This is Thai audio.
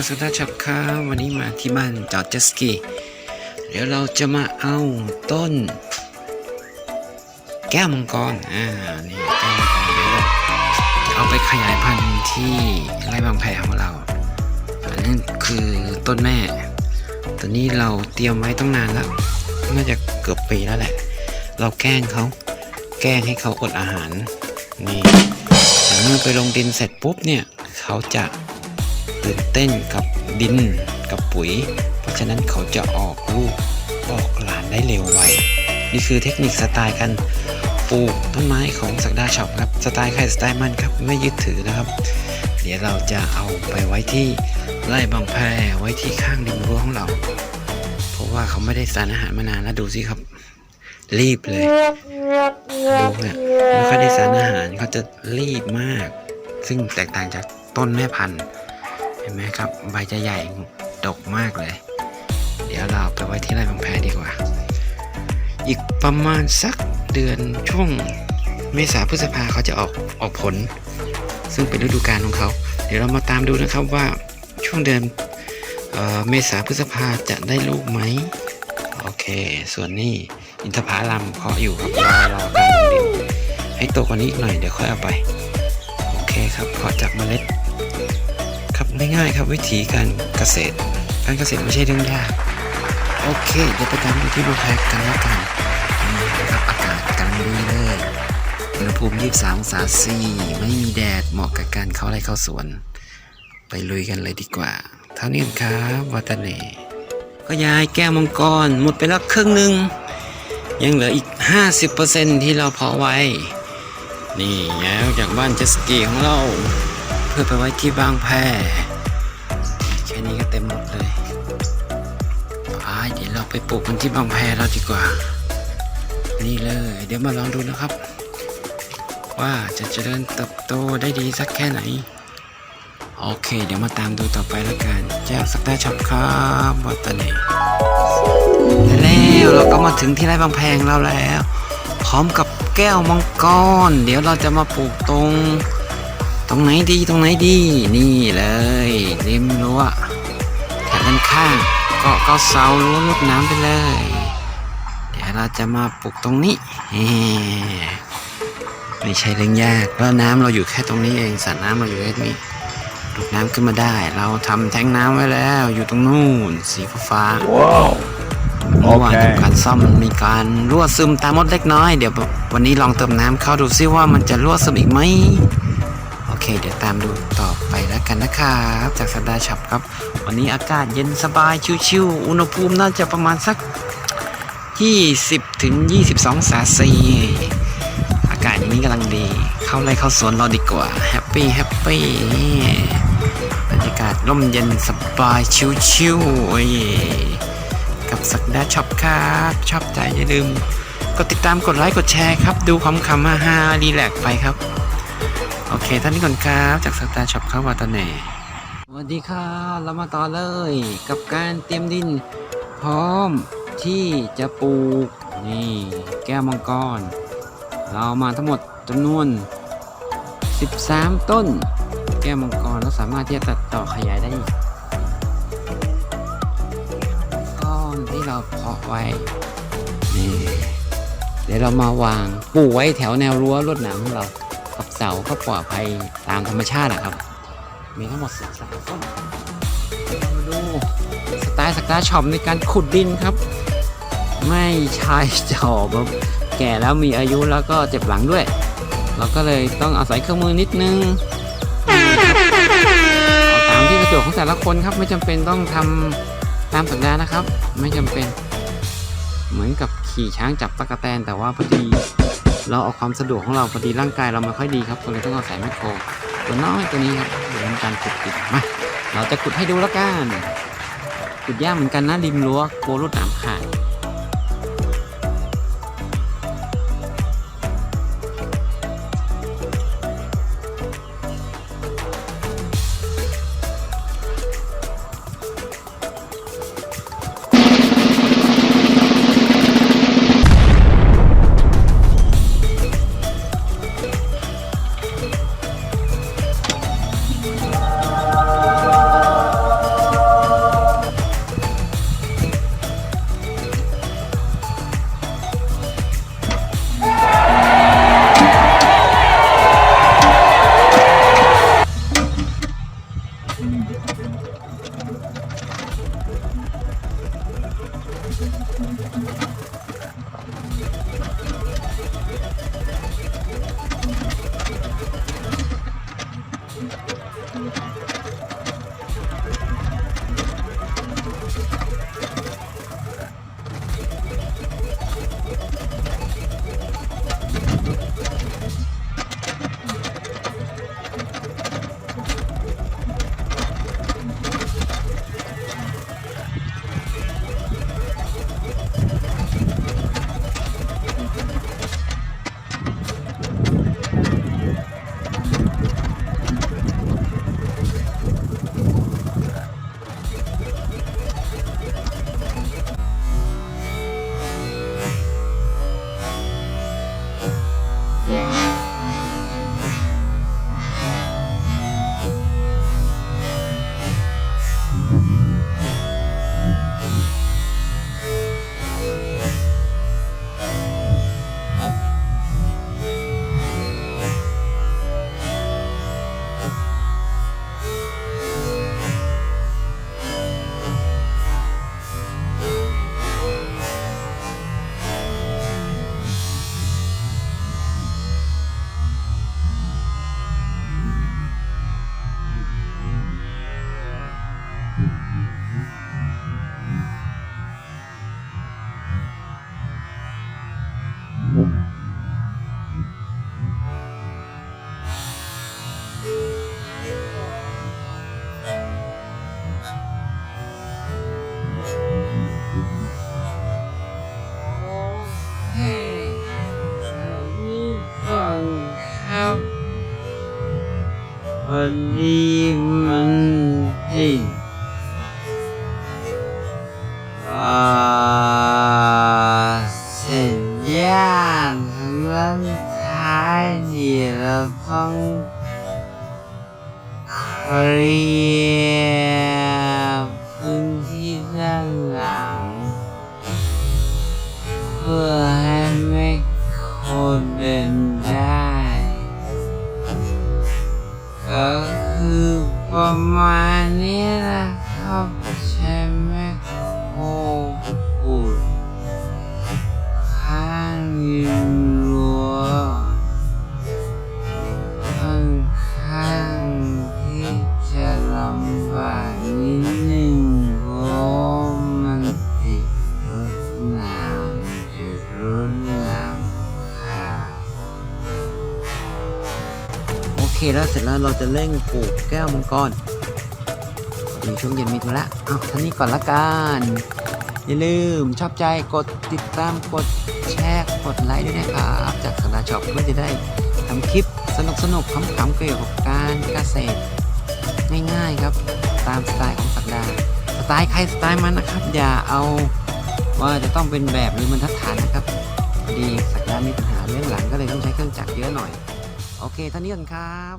จากสตาร์ช็อปครับวันนี้มาที่บ้านจอดเจตสกีเดี๋ยวเราจะมาเอาต้น แก้วมังกรอ่านี่แก้วมังกรเดี๋ยวเราเอาไปขยายพันธุ์ที่ไร่บางแพของเราอันนี้คือต้นแม่ ตัวนี้เราเตรียมไว้ตั้งนานแล้วน่าจะเกือบปีแล้วแหละ เราแกล้งเขาแกล้งให้เขาอดอาหารนี่แต่เมื่อไปลงดินเสร็จปุ๊บเนี่ยเขาจะ ตื่นเต้นกับดินกับปุ๋ย เพราะฉะนั้นเขาจะออกลูกออกหลานได้เร็วไว นี่คือเทคนิคสไตล์การปลูกต้นไม้ของสักดาช็อปครับ สไตล์ใครสไตล์มันครับไม่ยึดถือนะครับ เดี๋ยวเราจะเอาไปไว้ที่ไร่บางแพรไว้ที่ข้างริมรั้วของเรา เพราะว่าเขาไม่ได้สารอาหารมานานแล้วดูสิครับ รีบเลยดูเนี่ยไม่ค่อยได้สารอาหารเขาจะรีบมาก ซึ่งแตกต่างจากต้นแม่พันธุ์ ห็นไหมครับ ใบจะใหญ่ดกมากเลย เดี๋ยวเราไปไว้ที่ไร่บางแพดีกว่า อีกประมาณสักเดือนช่วงเมษาพฤษภาเขาจะออกออกผล ซึ่งเป็นฤดูกาลของเขา เดี๋ยวเรามาตามดูนะครับว่าช่วงเดือนเออเมษาพฤษภาจะได้ลูกไหมโอเค ส่วนนี้อินทผลัมเพาะอยู่ครับรอรอการลงดินให้โตกว่านี้หน่อยเดี๋ยวค่อยเอาไป โอเคครับเพาะจากเมล็ด ครับง่ายครับวิธีการเกษตร การเกษตรไม่ใช่เรื่องยาก โอเคเดี๋ยวไปตามดูที่บูแพกกันแล้วกันนี่นะครับอากาศกำลังดีเลยอุณหภูมิ 23 องศาซีไม่มีแดดเหมาะกับการเข้าไร่เข้าสวน ไปลุยกันเลยดีกว่า เท่านี้ครับวัตเน่ก็ยายแก้วมังกรหมดไปแล้วครึ่งหนึ่งยังเหลืออีก 50%ที่เราเพาะไว้ นี่ย้ายออกจากบ้านเจสกีของเรา เพื่อไปไว้ที่บางแพ ไปเดี๋ยวเราไปปลูกกันที่บางแพเราดีกว่า นี่เลย เดี๋ยวมาลองดูนะครับ ว่าจะเจริญเติบโตได้ดีสักแค่ไหน โอเค เดี๋ยวมาตามดูต่อไปแล้วกันจากสักดาช็อปครับวัตเน่แล้วเราก็มาถึงที่ไร่บางแพงเราแล้ว พร้อมกับแก้วมังกร เดี๋ยวเราจะมาปลูกตรง ตรงไหนดีตรงไหนดี นี่เลยริมรั้วแถวด้านข้าง เกาะก็เสารั้วรดน้ำไปเลย เดี๋ยวเราจะมาปลูกตรงนี้แหมไม่ใช่เรื่องยากแล้วน้ำเราอยู่แค่ตรงนี้เองสระน้ำเราอยู่แค่นี้ดูดน้ำขึ้นมาได้ เราทำแทงน้ำไว้แล้ว อยู่ตรงนู่นสีฟ้าๆ Wow. เมื่อวานโอเคทำการซ่อมมันมีการรั่วซึมตามมดเล็กน้อย เดี๋ยววันนี้ลองเติมน้ำเข้าดูซิว่ามันจะรั่วซึมอีกไหมโอ เค เดี๋ยวตามดูต่อไปแล้วกันนะครับ จากสัปดาห์ฉับครับ วันนี้อากาศเย็นสบายชิวๆอุณหภูมิน่าจะประมาณสัก 20ถึง22องศาซีอากาศอย่างนี้กำลังดี เข้าไร่เข้าสวนเราดีกว่าแฮปปี้แฮปปี้บรรยากาศร่มเย็นสบายชิวๆกับสักดาช็อปครับชอบใจอย่าลืมกดติดตามกดไลค์กดแชร์ครับ ดูคำคำๆฮาๆรีแลกไปครับ เคท่านนี้ก่อนครับ จากสักดาช็อปครับวาตาเน่สวัสดีครับเรามาต่อเลย กับการเตรียมดิน พร้อมที่จะปลูก นี่ แก้วมังกร เรามาทั้งหมดจำนวน 13 ต้น แก้วมังกรเราสามารถที่จะตัดต่อขยายได้ก้อนที่เราเพาะไว้นี่เดี๋ยวเรามาวางปลูกไว้แถวแนวรั้วรวดหนามของเรา กับเสาก็ปลอดภัยตามธรรมชาติอะครับ มีทั้งหมดสิบสามต้นเรามาดูสไตล์สการ์ช็อปในการขุดดินครับ ไม่ใช่จอบครับแก่แล้วมีอายุแล้วก็เจ็บหลังด้วย เราก็เลยต้องอาศัยเครื่องมือนิดนึงเอาตามที่สะดวกของแต่ละคนครับ ไม่จำเป็นต้องทำตามสัญญานะครับ ไม่จำเป็น เหมือนกับขี่ช้างจับตะกแตนแต่ว่าพอดี เราเอาความสะดวกของเราพอดีร่างกายเราไม่ค่อยดีครับก็เลยต้องเอาสายแมคโครตัวน้อยตัวนี้ครับเดี๋ยวทำการขุดติดมาเราจะขุดให้ดูแล้วกันขุดยากเหมือนกันนะริมรั้วกลัวรถหนามขาด อ่าสัญญาณลันท้ายที่เร เคแล้วเสร็จแล้วเราจะเร่งปลูกแก้วมังกรมีช่วงเย็นมีธุระเอาท่านี้ก่อนละกันอย่าลืมชอบใจกดติดตามกดแชร์กดไลค์ด้วยนะครับ จากสตาร์ช็อปเพื่อจะได้ทำคลิปสนุกสนุกๆขำๆเกี่ยวกับการเกษตร ง่ายๆครับตามสไตล์ของสัปดาห์สไตล์ใครสไตล์มันนะครับ อย่าเอาว่าจะต้องเป็นแบบหรือบรรทัดฐานนะครับพอดีสัปดาห์มีปัญหาเรื่องหลังก็เลยต้องใช้เครื่องจักรเยอะหน่อย โอเคเท่านี้ก่อนครับ